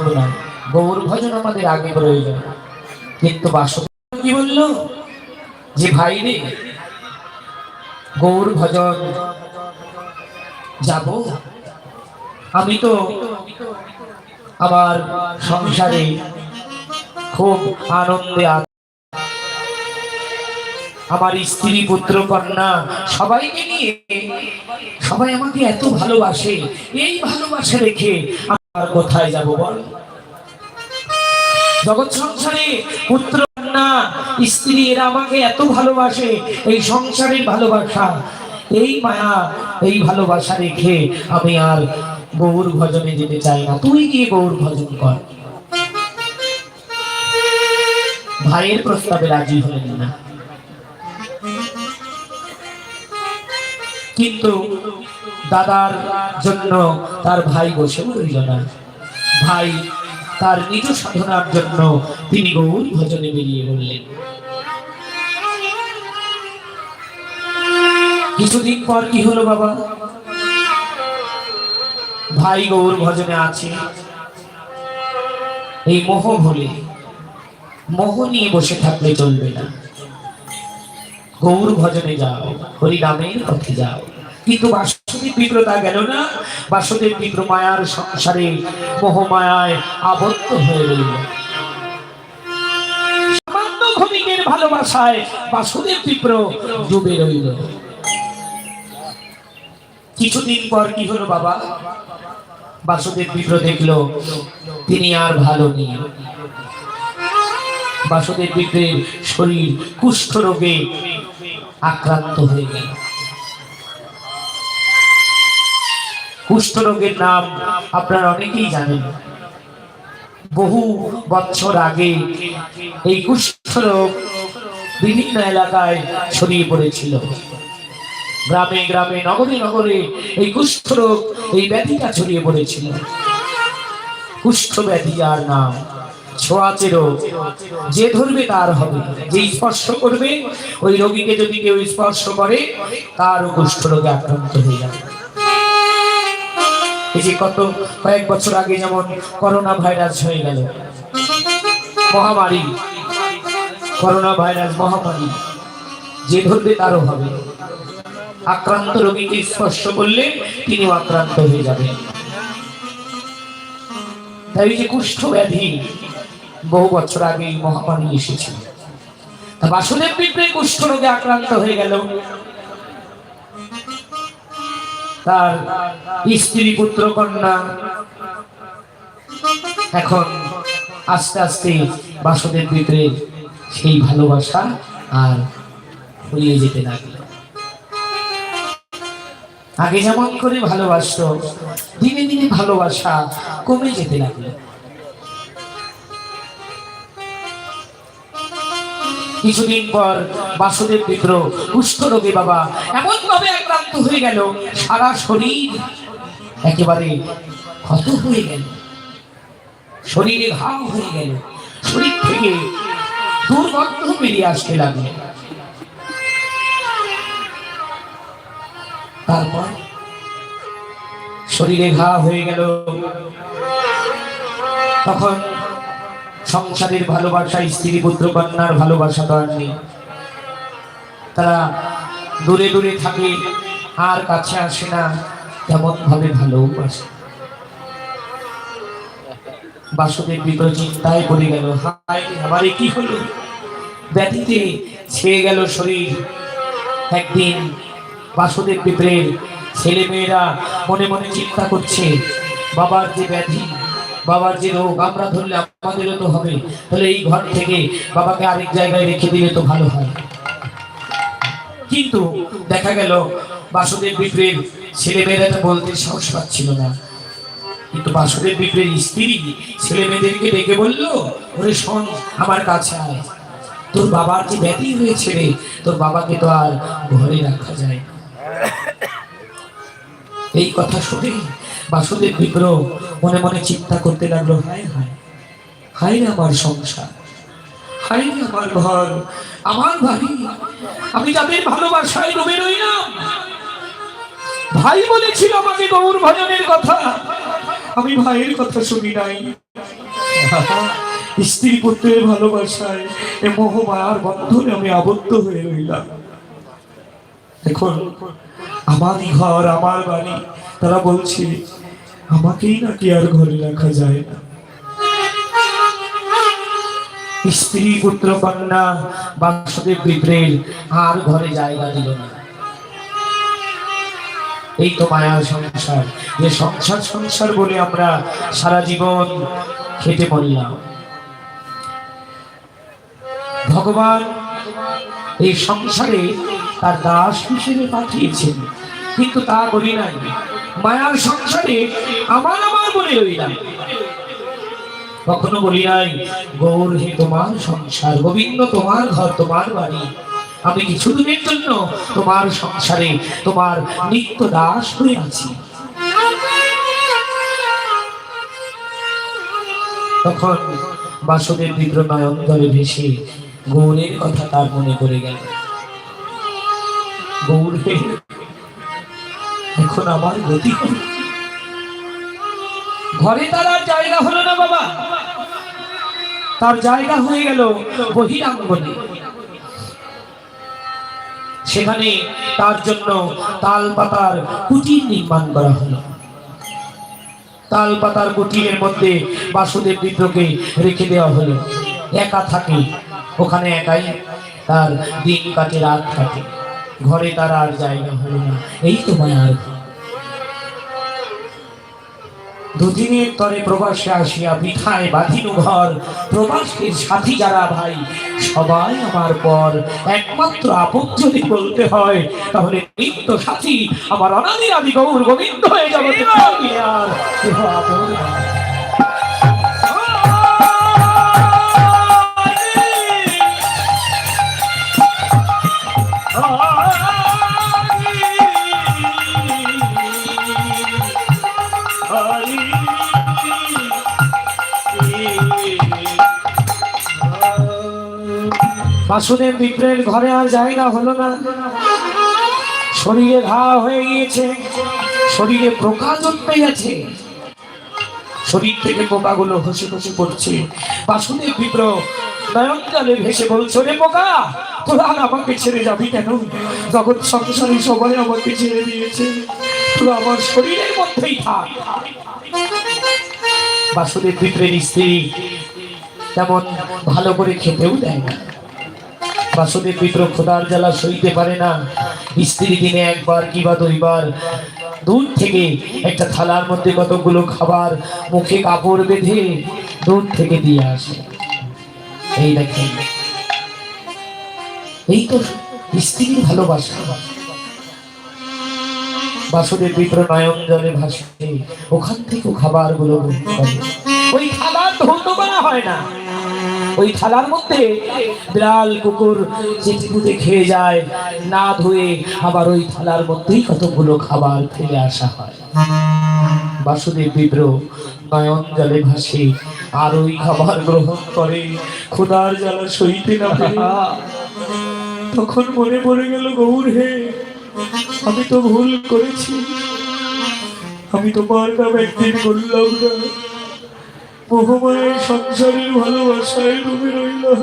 হলো না। গৌর ভজন আমাদের আগে প্রয়োজন। কিন্তু বাসুদেব কি বলল? যে ভাই রে, গৌর ভজন, যাব? আমি তো আমার সংসারে খুব আনন্দে আমার স্ত্রী, পুত্র, কন্যা, সবাইকে নিয়ে সবাই আমাকে এত ভালোবাসে। এই ভালোবাসা রেখে আমার কোথায় যাব বল? জগৎ সংসারে পুত্র কন্যা স্ত্রী এরা আমাকে এত ভালোবাসে, এই সংসারের ভালোবাসা, এই মায়া, এই ভালোবাসা রেখে আমি আর গৌর ভজনে যেতে চাই না। তুই গিয়ে গৌর ভজন কর। ভাইয়ের প্রস্তাবে রাজি হলেন না। কিন্তু দাদার জন্য তার ভাই বসে রইল না। ভাই তার নিজ সাধনার জন্য তিনি গৌর ভজনে বেরিয়ে বললেন কিছুদিন পর কি হলো বাবা? ভাই গৌর ভজনে আছে। এই মোহ ভুলে, মোহ নিয়ে বসে থাকলে চলবে না। গৌর ভজনে যাও, হরিনামের পথে যাও। কিন্তু বাসুদেব বিপ্রতা গেল না। বাসুদেব বিপ্র মায়ার সংসারে, মোহমায়ায় আবদ্ধ হয়ে রইল। কিছুদিন পর কি হলো বাবা? দেখল, তিনি আর ভালো নেই। শরীর কুষ্ঠ রোগে আক্রান্ত হয়ে গেল। কুষ্ঠ রোগের নাম আপনারা অনেকেই জানেন। বহু বছর আগে এই কুষ্ঠ রোগ বিভিন্ন এলাকায় ছড়িয়ে পড়েছিল। গ্রামে গ্রামে, নগরে নগরে এই কুষ্ঠ রোগ, এই ব্যাধিটা ছড়িয়ে পড়েছিল। কুষ্ঠ ব্যাধি আর নাম। যে ধরবে তার হবে। যে স্পর্শ করবে, ওই রোগীকে যদি কেউ স্পর্শ করে আক্রান্ত হয়ে যাবে। এই যে কত কয়েক বছর আগে যেমন করোনা ভাইরাস হয়ে গেল, মহামারী, করোনা ভাইরাস, মহামারী, যে ধরবে তারও হবে। আক্রান্ত রোগীকে স্পর্শ করলে তিনিও আক্রান্ত হয়ে যাবেন। তাই যে কুষ্ঠ ব্যাধি বহু বছর আগে এই মহামারী এসেছিল। বাসুদেব বিপ্রে কুষ্ঠ রোগে আক্রান্ত হয়ে গেল। তার স্ত্রী পুত্র কন্যা। এখন আস্তে আস্তে বাসুদেব বিপ্রে সেই ভালোবাসা আর ফুরিয়ে যেতে লাগল। আগে যেমন করে ভালোবাসতো, দিনে দিনে ভালোবাসা কমে যেতে লাগল। কিছুদিন পর বাসুদেব মিত্র কুষ্ঠ রোগে বাবা এমন ভাবে আক্রান্ত হয়ে গেল, সারা শরীর একেবারে ক্ষত হয়ে গেল। শরীরে ঘাও হয়ে গেল। শরীর থেকে দুর্গন্ধ বেরিয়ে আসতে লাগল। তারপর শরীরে ঘা হয়ে গেল। তখন সংসারের ভালোবাসা স্ত্রী পুত্র কন্যার ভালোবাসা তো আর নেই তারা দূরে দূরে থাকে, আর কাছে আসে না তেমন ভাবে ভালোবাসে। বাসুদেব বিপ্র চিন্তায় পড়ে গেল আমার কি হলো? ব্যাধিতে ছেয়ে গেল শরীর। একদিন বাসুদেব পিঁপড়ের ছেলে মেয়েরা মনে মনে চিন্তা করছে, বাবার যে ব্যাধি বাবার যে রোগ, আমরা ধরলে আমাদেরও তো হবে। তাহলে এই ঘর থেকে বাবাকে আরেক জায়গায় রেখে দিলে তো ভালো হয়। কিন্তু দেখা গেল, বাসুদেব বিপ্রের ছেলে মেয়েরা বলতে সাহস পাচ্ছিল না। কিন্তু বাসুদেব বিপ্রের স্ত্রী ছেলে মেয়েদেরকে ডেকে বলল, ওরে শোন, আমার কাছে আয়। তোর বাবার যে ব্যাধি হয়েছে রে, তোর বাবাকে তো আর ঘরে রাখা যায় এই কথা শুনে বাসুদেব বিপ্র মনে মনে চিন্তা করতে লাগল হায় হায় হায় রে আমার সংসার হায় রে আমার ঘর আমার বাড়ি আমি যাদের ভালোবাসায় ডুবে রইলাম। ভাই বলেছিল আমাকে গৌর ভজনের কথা আমি ভাইয়ের কথা শুনি নাই। স্ত্রী পুত্রের ভালোবাসায় এ মোহমায়ার বন্ধনে আমি আবদ্ধ হয়ে রইলাম। দেখুন আমারই ঘর আমার বাড়ি তারা বলছে আমাকেই নাকি আর ঘরে রাখা যায় না। স্ত্রী পুত্র কন্যা, বাসুদেব আর ঘরে জায়গা দিল না। এই তো মায়ার সংসার, যে সংসার সংসার বলে আমরা সারা জীবন খেটে পড়লাম ভগবান এই সংসারে তার দাস হিসেবে পাঠিয়েছেন, কিন্তু তা বলি নাই মায়ার সংসারে আমার আমার বলে রইলাম। কখনো বলি নাই গৌর হে তোমার সংসার, গোবিন্দ তোমার ঘর, তোমার বাড়ি। আমি কিছুদিনের জন্য তোমার সংসারে তোমার নিত্য দাস হয়ে আছি। তখন বাসুদেব বিদ্র নয়ন ধরে ভেসে গৌরের কথা তার মনে করে গেল। গৌর হে, এখন আমার গতি কি? ঘরে তার আর জায়গা হলো না বাবা। তার জায়গা হয়ে গেল বহিরাঙ্গনে সেখানে তার জন্য তাল পাতার কুটির নির্মাণ করা হলো। তাল পাতার কুটিরের মধ্যে বাসুদেব বিদ্রকে রেখে দেওয়া হলো। একা থাকে ওখানে একাই তার দিন কাটে রাত কাটে। ঘরে তার আর জায়গা হলো না। এই তো মায়ার দুদিনের তরে প্রবাসে আসিয়া পিঠায় বাঁধিনু ঘর। প্রবাসের সাথী যারা ভাই সবাই আমার পর। একমাত্র আপদ যদি বলতে হয় তাহলে নিত্য সাথী আমার অনাদি আদি গৌর গোবিন্দ হয়ে যাবে। আর বাসুদেব বিপ্রের ঘরে আর জায়গা হলো না। শরীরে ঘা হয়ে গিয়েছে, শরীরে পোকা জন্মে গেছে। শরীর থেকে পোকাগুলো হসে হসে পড়ছে। বাসুদেব বিপ্র নয়ন জলে ভেসে বলছো রে পোকা, তোরা আর আমাকে ছেড়ে যাবি কেন? জগৎ সংসারে সবাই আমাকে ছেড়ে দিয়েছে। তোরা আমার শরীরের মধ্যেই থাক। বাসুদেব বিপ্রের স্ত্রী তেমন ভালো করে খেতেও দেয় না। বাসুদেব বিপ্র খোদার জ্বালা সইতে পারে না। স্ত্রী দিনে একবার কিবা দুইবার। দূর থেকে একটা থালার মধ্যে কতগুলো খাবার মুখে কাপড় বেঁধে দূর থেকে দিয়ে আসে। এই দেখেন। এই তো স্ত্রীর ভালোবাসা। বাসুদেব বিপ্র নয়ন জলে ভাসে ওখান থেকেও খাবারগুলো ওই খাবার ধৌত করা হয় না। ওই থালার মধ্যে বিড়াল, কুকুর চেটিপুটে খেয়ে যায়, না ধুয়ে আবার ওই থালার মধ্যেই কতগুলো খাবার ফেলে আসা হয়। বাসুদেব বিপ্র নয়ন জলে ভাসে, আর ওই খাবার গ্রহণ করে খোদার জ্বালা সইতে না তখন মনে পড়ে গেল, গৌর হে, আমি তো ভুল করেছি। আমি তোমার নাম একদিন বললাম না। মোহমায়ের সংসারের ভালোবাসায় ডুবে রইলাম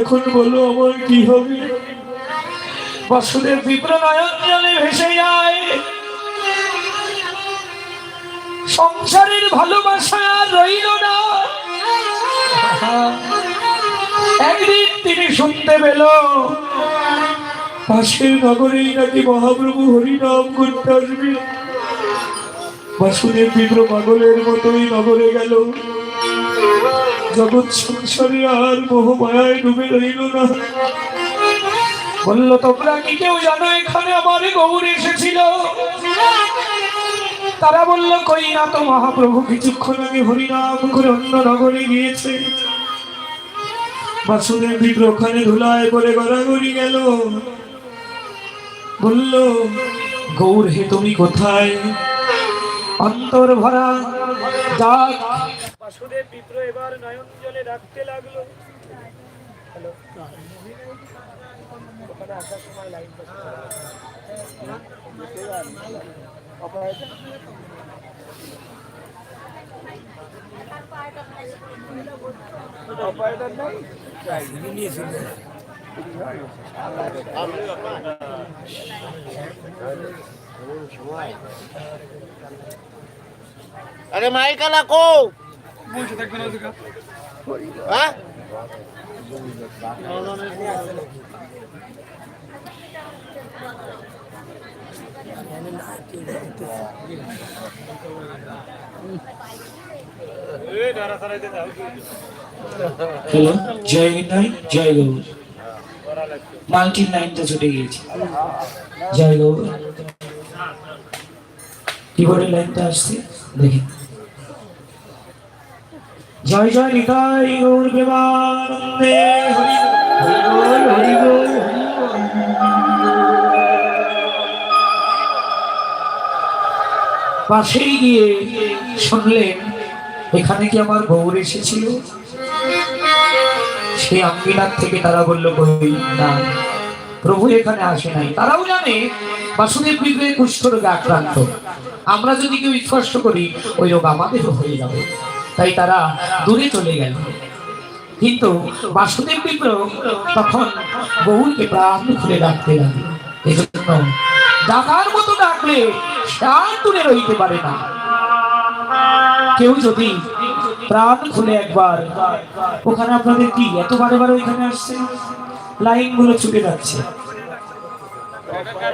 এখন বলো আমার কি হবে? বাসুদেব বিপ্র নয়ন জলে ভেসে যায়। সংসারের ভালোবাসা রইল না। একদিন তিনি শুনতে পেল, পাশের নগরেই নাকি মহাপ্রভু হরিনাম করতে আসবে। বাসুদেব বিপ্র পাগলের মতোই নগরে গেল। জগৎ সংসারে আর মোহমায়ায় ডুবে রইল না। বলল, তোমরা কি কেউ জানো এখানে আমার গৌর এসেছিল? তারা বলল, কই না তো মহাপ্রভু, কিছুক্ষণ আগে হরিনাম করে অন্য নগরে গিয়েছে। বাসুদেব বিপ্র ওখানে ধুলায় পরে গড়াগড়ি গেল। বলল, গৌর হে, তুমি কোথায়? অন্তর ভরা বিপ্র এবার নয়ন জলে ডাকতে লাগল। হ্যালো। সময় লাইন আরে মাইকাল আকো হ্যাঁ? জয় নিতাই জয় গৌর। মাল্টির লাইনটা ছুটে গিয়েছে। জয় গৌর। কিবোর্ডের লাইনটা আসছে, দেখি। জয় জয়, নিতাই গৌর প্রেমানন্দে। পাশেই গিয়ে শুনলেন, এখানে কি আমার গৌর এসেছিল? সেই আঙ্গিনার থেকে তারা বলল না প্রভু এখানে আসে নাই। তারাও জানে বাসুদেব বিগ্রহে কুষ্ঠ রোগে আক্রান্ত। আমরা যদি কেউ স্পষ্ট করি, ওই রোগ আমাদেরও হয়ে যাবে। তাই তারা দূরে চলে গেল। কিন্তু বাসুদেব বিগ্র তখন বহুকে প্রাণ খুলে ডাকতে লাগল। এই জন্য ডাকার মতো ডাকলে আর দূরে রইতে পারে না। কেউ যদি প্রাণ খুলে একবার, ওখানে আপনাদের কি, এত বারে বারে ওইখানে আসছে? লাইনগুলো ছুটে যাচ্ছে।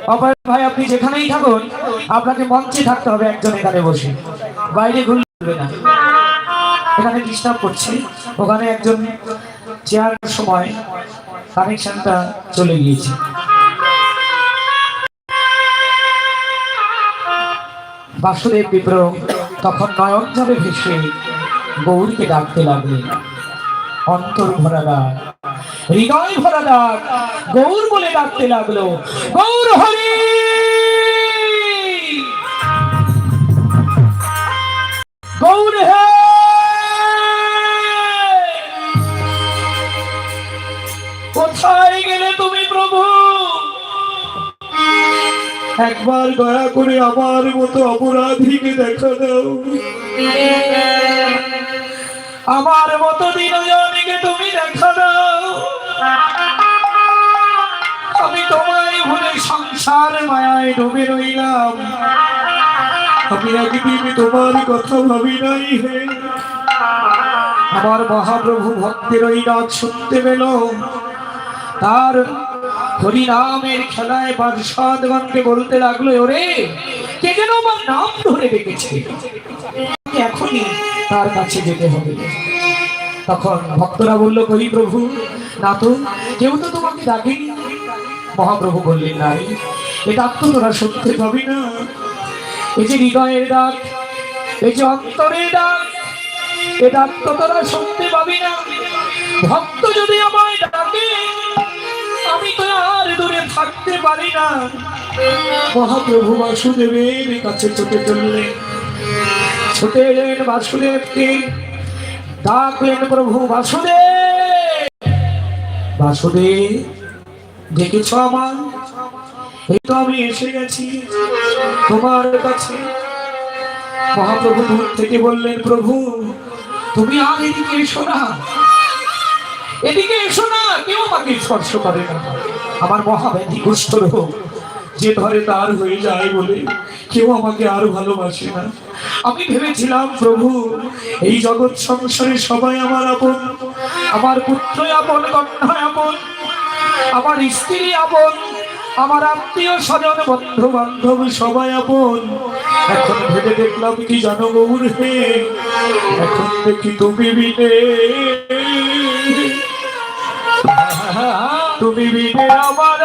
অপর ভাই, আপনি যেখানেই থাকুন, আপনাকে মঞ্চে থাকতে হবে একজন এখানে বসে। বাইরে ঘুরলে না। এখানে ডিস্টার্ব করছে। ওখানে একজন চেয়ার সময় কানেকশনটা চলে গিয়েছে। বাসুদেব বিপ্র তখন নয়ন ভেসে গৌরীকে ডাকতে লাগলেন। অন্তর ভরা হৃদয় ভরা ডাক গৌর বলে ডাকতে লাগল। গৌর হরি! গৌর হে! কোথায় গেলে তুমি প্রভু? একবার দয়া করে আমার মতো অপরাধীকে দেখা দাও। আমার মতো দিনজনকে তুমি দেখা দাও। আমি তোমায় ভুলে সংসার মায়ায় ডুবে রইলাম। আমি একদিন তোমার কথা ভাবি নাই হে। আমার মহাপ্রভু ভক্তের ওই ডাক শুনতে পেল। তার হরিনামের খেলায় পার্ষদগণকে বলতে লাগল ওরে, কে যেন আমার নাম ধরে রেখেছে এখনই তার কাছে যেতে হবে। তখন ভক্তরা বলল করি প্রভু, না তো, কেউ তো তোমাকে ডাকেনি। মহাপ্রভু বললেন না রে, এ ডাক তো তোরা শুনতে পাবি না। এই যে হৃদয়ের ডাক এই যে অন্তরের ডাক এ ডাক তো তোরা শুনতে পাবি না। ভক্ত যদি আমায় ডাকে আমি তো আর দূরে থাকতে পারি না। মহাপ্রভু বাসুদেবের কাছে ছুটে চললেন। ছুটে এলেন বাসুদেবকে ডাকলেন প্রভু বাসুদেব। বাসুদেব দেখেছ আমার এই তো আমি এসে গেছি তোমার কাছে। মহাপ্রভু দূর থেকে বললেন, প্রভু, তুমি আর এদিকে এসো না। এদিকে এসো না, কেউ আমাকে স্পর্শ করে না। আমার মহাব্যাধি কুষ্ঠ রোগ, যে ধরে তার হয়ে যায় বলে কেউ আমাকে আর ভালোবাসে না। আমি ভেবেছিলাম, প্রভু, এই জগৎ সংসারে সবাই আমার আপন। আমার পুত্র আপন, কন্যা আপন। আমার স্ত্রী আপন, আমার আত্মীয় স্বজন বন্ধু বান্ধব সবাই আপন। এখন ভেবে দেখলাম কি জানো গৌর হে? এখন দেখি তুমি বিনে তুমি বিনে আমার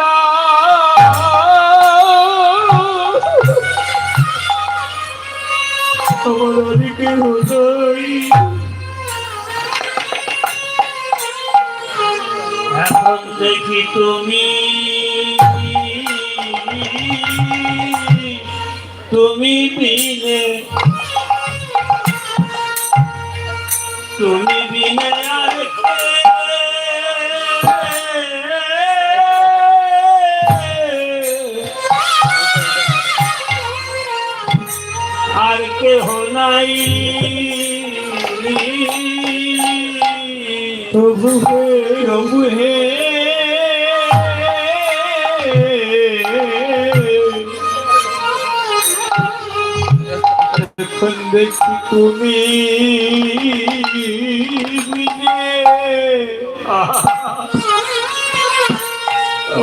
আমার অনেকে হৃদয় দেখি তুমি। তুমি বিনে তুমি বিনে আর আর কে নাই। প্রভু হে প্রভু হে। এখন দেখি তুমি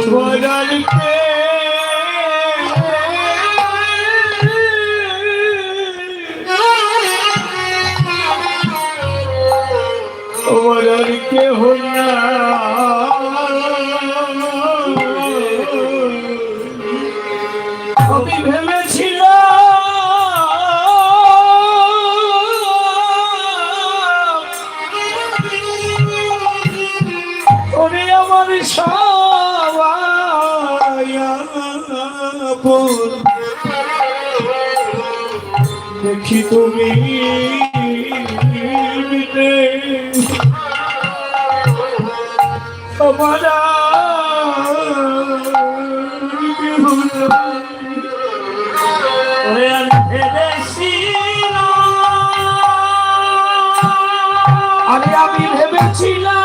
বদলতে বদলকে হল ফুল দেখি তুমি আমি ভেবেছিলাম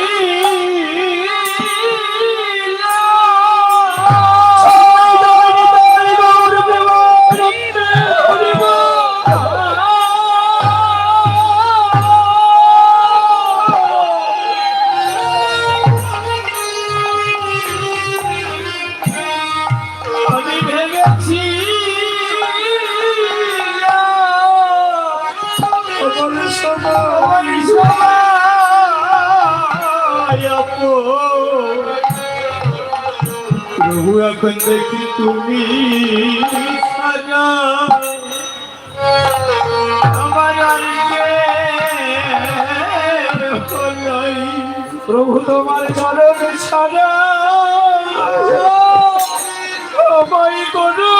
প্রভু তোমার চরণে সবাই আমায় করো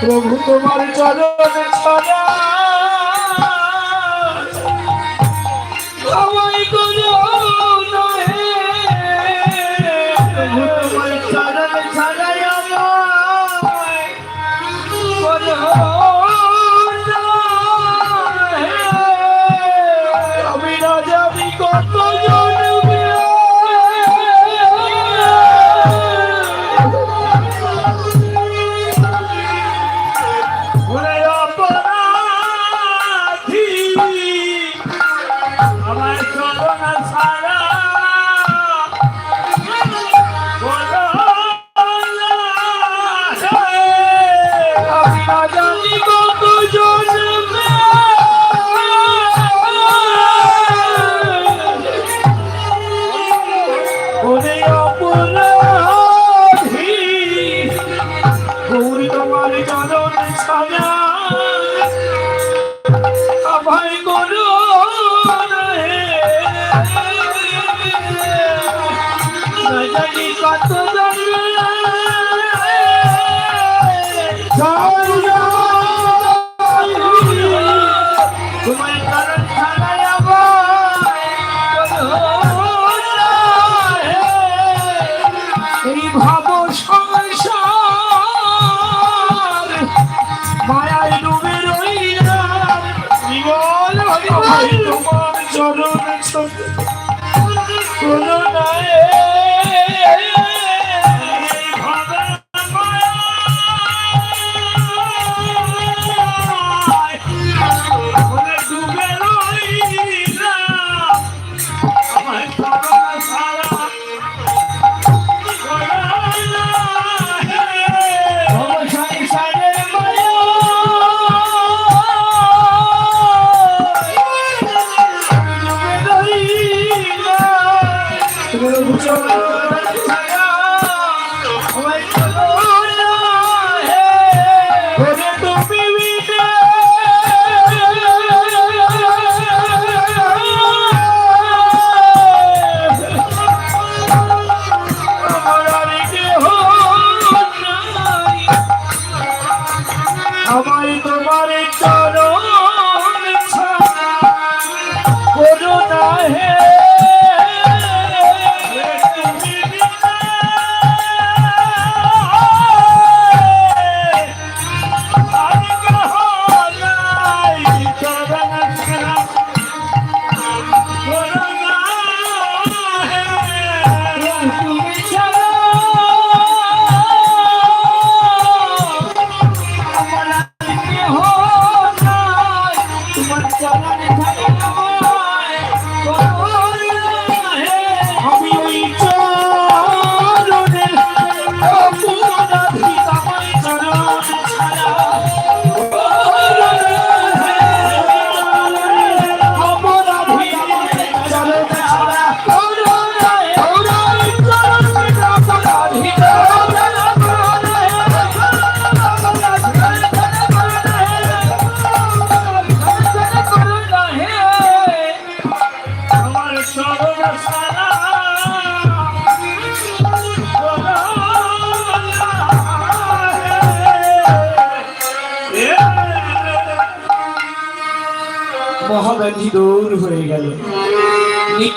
প্রভু তোমার চরণে ছড়া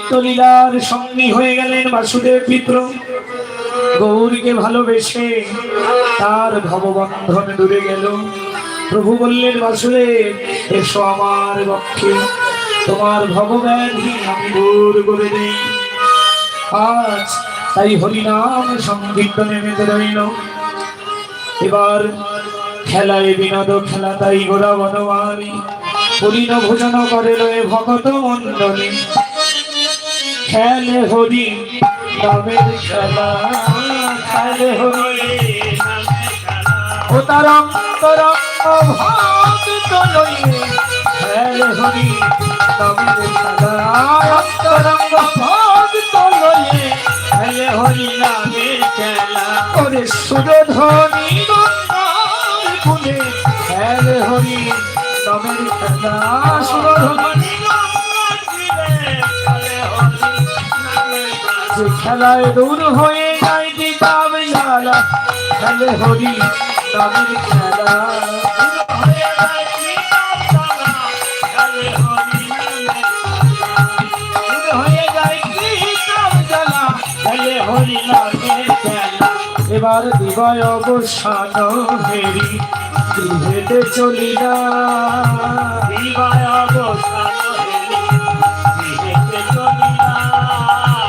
নিত্যলীলার সঙ্গী হয়ে গেলেন বাসুদেব মিত্র। গৌরীকে ভালোবেসে তার ভববন্ধন দূরে গেল। প্রভু বললেন, বাসুদেব, এসো আমার পক্ষে। তোমার ভবব্যাধি আমি দূর করে দিই। আজ তাই হরিনাম সংকীর্তনে মেতে রইল। এবার খেলায় বিনোদ খেলা তাই গোড়া বনমালী। হরিণ ভোজন করে রয়ে ভগত মন্ডলী খেলে হরি নামের খেলা। খেলে হরি ও তার অন্তরঙ্গ ভাবিত লইয়ে খেলে হরি নামের খেলা। অন্তরঙ্গ ভাবিত লইয়ে খেলে হরি নামের খেলা। ওরে সুরধ্বনি গঙ্গার কুলে। হরি নামের খেলা। সুরধ্বনি খেলায় দূর হয়ে যায় দিতাম জালা খেলে হরি নামের খেলা। এবার দিবায় অবসান হেরি। গৃহেতে চলিলা দিবায় অবসান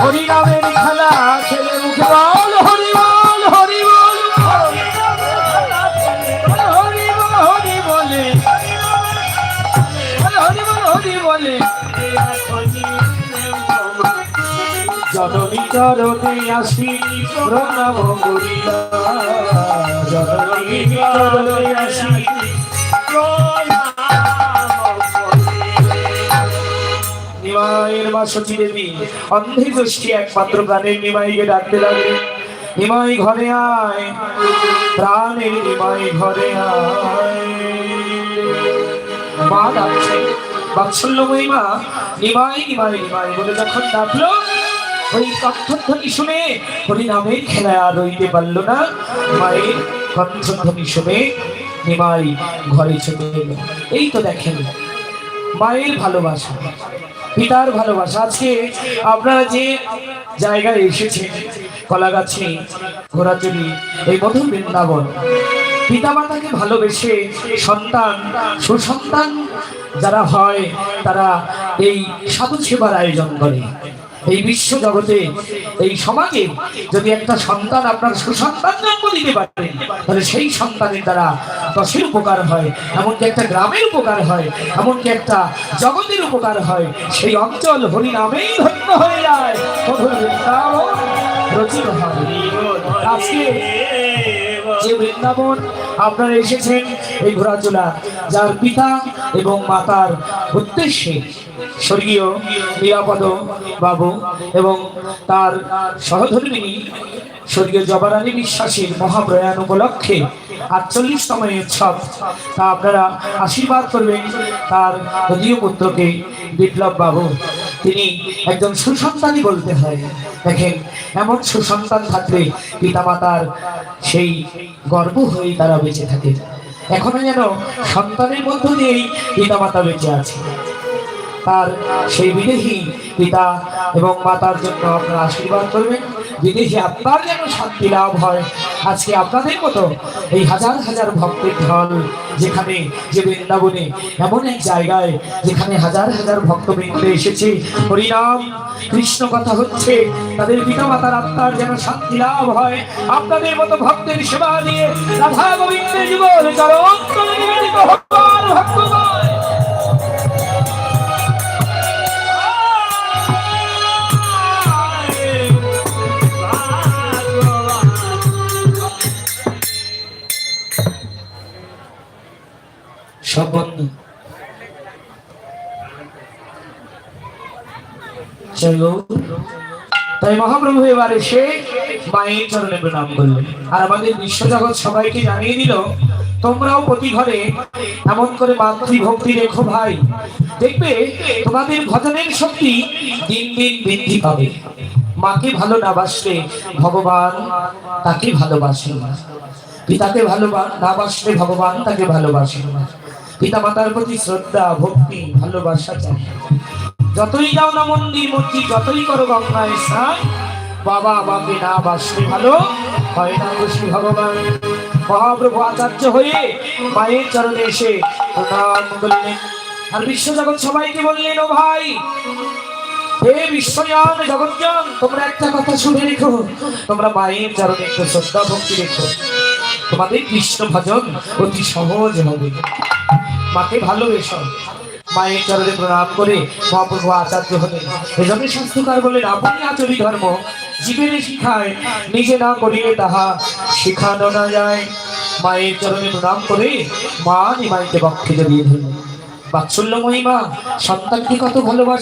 হরিনামের খেলা ছেলে মুখে বল, হরি বল হরি বল হরি বল, হরি বলে, হরি বল, হরি বলে আসি মা গোষ্ঠী একমাত্র প্রাণের নিমাইকে ডাকতে লাগলেন নিমাই ঘরে আয়। প্রাণের নিমাই ঘরে আয়। মা ডাকছে। বাৎসল্যময়ী মা নিমাই নিমাই নিমাই বলে যখন ডাকলো, ওই কণ্ঠধ্বনি শুনে হরিনামের খেলায় আর রইতে পারল না। মায়ের কণ্ঠধ্বনি শুনে নিমাই ঘরে চলে এলো। এই তো দেখেন, মায়ের ভালোবাসা। পিতার ভালোবাসা। আজকে আপনারা যে জায়গায় এসেছেন, কলাগাছি ঘোরাচুরি এই মধুর বৃন্দাবন পিতা মাতাকে ভালোবেসে সন্তান, সুসন্তান যারা হয়, তারা এই সাধু সেবার আয়োজন করে। এই বিশ্ব জগতে এই সমাজে যদি একটা সন্তান আপনার সুসন্তান জন্ম দিতে পারেন তাহলে সেই সন্তানের দ্বারা দশের উপকার হয়, এমনকি একটা গ্রামের উপকার হয়, এমনকি একটা জগতের উপকার হয়। সেই অঞ্চল হরি নামেই ধন্য হয়ে যায়। রচিত যে বৃন্দাবন আপনারা এসেছেন, এই ঘোড়াচোলা যার পিতা এবং মাতার উদ্দেশ্যে স্বর্গীয় নিরাপদ বাবু এবং তার সহধর্মিনী স্বর্গীয় জবারানী বিশ্বাসীর মহাপ্রয়াণ উপলক্ষে আটচল্লিশতম এই উৎসব, তা আপনারা আশীর্বাদ করবেন তার দ্বিতীয় পুত্রকে বিপ্লব বাবু। তিনি একজন সুসন্তানই বলতে হয়। দেখেন, এমন সুসন্তান থাকলে পিতামাতার সেই গর্ব হয়েই তারা বেঁচে থাকে। এখনও যেন সন্তানের মধ্য দিয়েই পিতা মাতা বেঁচে আছে। তার সেই বিদেহী পিতা এবং মাতার জন্য আপনারা আশীর্বাদ করবেন। বিদেহী আত্মার যেন শান্তি লাভ হয়। আজকে আপনাদের মতো এই হাজার হাজার ভক্তের ঢল যেখানে যে বৃন্দাবনে, এমন এক জায়গায় যেখানে হাজার হাজার ভক্ত ভক্তবৃন্দ এসেছে, হরিনাম, কৃষ্ণ কথা হচ্ছে, তাদের পিতা মাতার আত্মার যেন শান্তি লাভ হয়। আপনাদের মতো ভক্তের সেবা দিয়ে রাধা গোবিন্দের জীবন চরণ তলে সব বন্ধ। তাই মহাপ্রভু এবার এসে মায়ের চরণে প্রণাম করলেন। আর আমাদের বিশ্বজগৎ সবাইকে জানিয়ে দিল, তোমরাও প্রতি ঘরে এমন করে মাতৃভক্তি রেখো ভাই। দেখবে তোমাদের ভজনের শক্তি দিন দিন বৃদ্ধি পাবে। মাকে ভালো না বাসলে ভগবান তাকে ভালোবাসে পিতাকে ভালোবাস, না বাসলে ভগবান তাকে ভালোবাসে পিতা মাতার প্রতি শ্রদ্ধা, ভক্তি, ভালোবাসা চাই যতই যাও না মন্দির মন্দির, যতই করো গঙ্গায় স্নান, বাবা বাবাকে না বাসলে ভালো হয় না খুশি ভগবান। মহাপ্রভু আচার্য হয়ে মায়ের চরণে এসে প্রণাম করলেন। আর বিশ্বজগৎ সবাইকে বললেন, ও ভাই, হে বিশ্বজান জগৎজান তোমরা একটা কথা শুনে রেখো। তোমরা মায়ের চরণে একটু শ্রদ্ধা, ভক্তি রেখো। তোমাদের কৃষ্ণ ভজন, অতি সহজ হবে। মাকে ভালোবেসো মায়ের চরণে প্রণাম করে মহাপ্রভু আচার্য হলেন। এজন্য শাস্ত্রকার বলেন আপনি আচরি ধর্ম। জীবের শিখায়, নিজে না করিলে তাহা শিখানো না যায়। মায়ের চরণে প্রণাম করে মা নিমাইতে বক্ষে জড়িয়ে ধরলেন। বাৎসল্য মহিমা সন্তানকে কত ভালোবাসে।